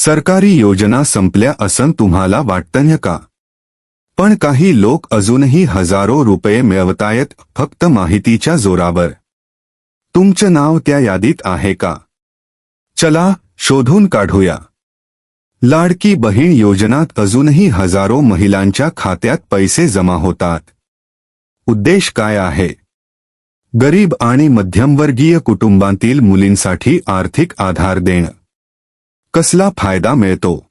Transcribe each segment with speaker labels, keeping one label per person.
Speaker 1: सरकारी योजना संपल्या असं तुम्हाला वाटतं का? पण काही लोक अजूनही हजारो रुपये मिळवतायत फक्त माहितीच्या जोरावर. तुमचं नाव त्या यादीत आहे का? चला शोधून काढूया. लाडकी बहीण योजनात अजूनही हजारो महिलांच्या खात्यात पैसे जमा होतात. उद्देश काय आहे? गरीब आणि मध्यमवर्गीय कुटुंबांतील मुलींसाठी आर्थिक आधार देणं. कसला फायदा मिळतो?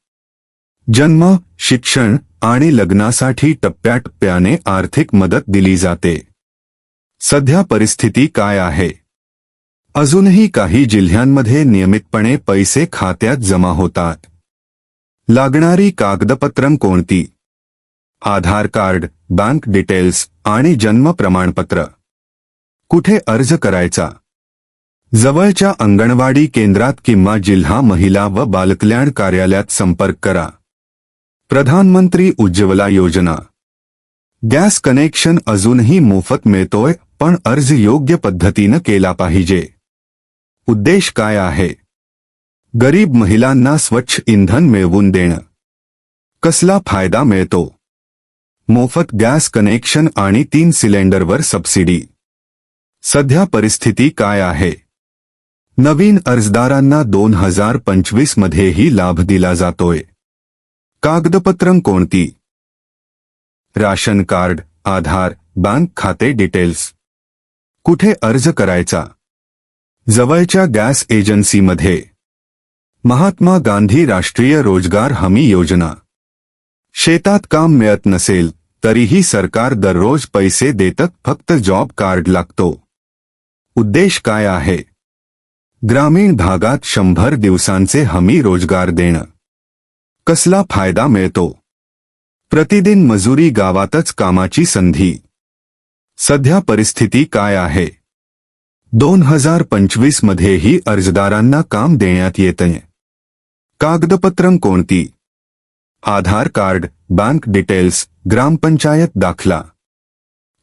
Speaker 1: जन्म शिक्षण आणि लग्नासाठी टप्प्याटप्प्याने आर्थिक मदत दिली जाते. सध्या परिस्थिती काय आहे? अजूनही काही जिल्ह्यांमध्ये नियमितपणे पैसे खात्यात जमा होतात. लागणारी कागदपत्रं कोणती? आधार कार्ड बँक डिटेल्स आणि जन्म प्रमाणपत्र. कुठे अर्ज करायचा? जवळच्या अंगणवाडी केंद्रात किंवा जिल्हा महिला व बालकल्याण कार्यालयात संपर्क करा. प्रधानमंत्री उज्ज्वला योजना. गॅस कनेक्शन अजूनही मोफत मिळतोय पण अर्ज योग्य पद्धतीनं केला पाहिजे. उद्देश काय आहे? गरीब महिलांना स्वच्छ इंधन मिळवून देणं. कसला फायदा मिळतो? मोफत गॅस कनेक्शन आणि तीन सिलेंडरवर सबसिडी. सध्या परिस्थिती काय आहे? नवीन अर्जदारांना दोन हजार पंचवीस मध्येही लाभ दिला जातोय. कागदपत्रं कोणती? राशन कार्ड आधार बँक खाते डिटेल्स. कुठे अर्ज करायचा? जवळच्या गॅस एजन्सीमध्ये. महात्मा गांधी राष्ट्रीय रोजगार हमी योजना. शेतात काम मिळत नसेल तरीही सरकार दररोज पैसे देतात फक्त जॉब कार्ड लागतो. उद्देश काय आहे? ग्रामीण भागात शंभर दिवसांचे हमी रोजगार देणं. कसला फायदा मिळतो? प्रतिदिन मजुरी गावातच कामाची संधी. सध्या परिस्थिती काय आहे? दोन हजार पंचवीस मध्येही अर्जदारांना काम देण्यात येतंय. कागदपत्रं कोणती? Aadhaar card bank details gram panchayat दाखला.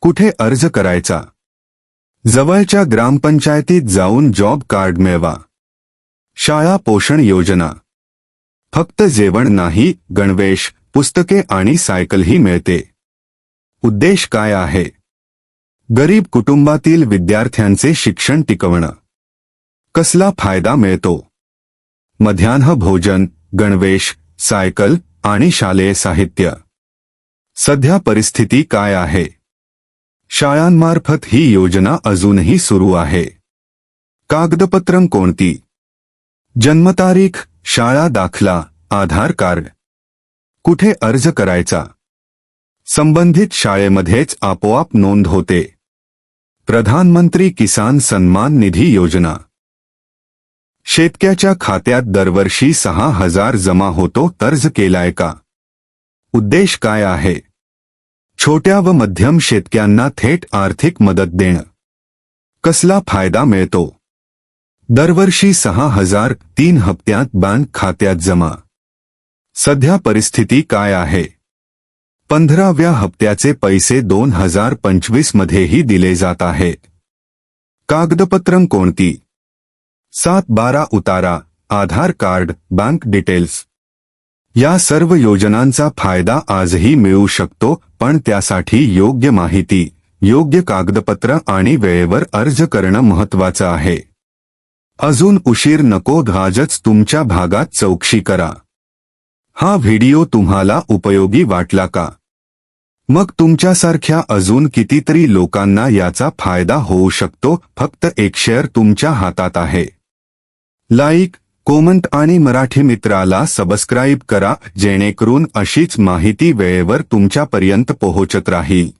Speaker 1: कुठे अर्ज करायचा? जवळच्या ग्रामपंचायतीत जाऊन जॉब कार्ड मिळवा. शाळा पोषण योजना. फक्त जेवण नाही गणवेश पुस्तके आणि सायकलही मिळते. उद्देश काय आहे? गरीब कुटुंबातील विद्यार्थ्यांचे शिक्षण टिकवणं. कसला फायदा मिळतो? मध्यान्ह भोजन गणवेश सायकल आणि शालेय साहित्य. सध्या परिस्थिती काय आहे? शाळांमार्फत ही योजना अजूनही सुरू आहे. कागदपत्रं कोणती? जन्मतारीख शाळा दाखला आधार कार्ड. कुठे अर्ज करायचा? संबंधित शाळेमध्येच आपोआप नोंद होते. प्रधानमंत्री किसान सन्मान निधी योजना. शेतक्याच्या खात्यात दरवर्षी सहा हजार जमा होतो तर्ज केलाय का? उद्देश काय आहे? छोट्या व मध्यम शेतक्यांना थेट आर्थिक मदत देणं. कसला फ़ायदा मिळतो? दरवर्षी सहा हज़ार तीन हप्त्यात बँक खात्यात जमा. सध्या परिस्थिती काय आहे? पंधराव्या हप्त्याचे पैसे दोन हज़ार पंचवीस मध्येही दिले जात आहेत कागदपत्रं कोणती? सात बारा उतारा, आधार कार्ड, बँक डिटेल्स. या सर्व योजनांचा फायदा आजही मिळू शकतो पण त्यासाठी योग्य माहिती योग्य कागदपत्र आणि वेळेवर अर्ज करणं महत्वाचं आहे. अजून उशीर नको आजच तुमच्या भागात चौकशी करा. हा व्हिडिओ तुम्हाला उपयोगी वाटला का? मग तुमच्यासारख्या अजून कितीतरी लोकांना याचा फायदा होऊ शकतो फक्त एक शेअर तुमच्या हातात आहे. लाईक कोमंट आणि मराठी मित्राला सबस्क्राईब करा जेणेकरून अशीच माहिती वेळेवर तुमच्यापर्यंत पोहोचत राहील.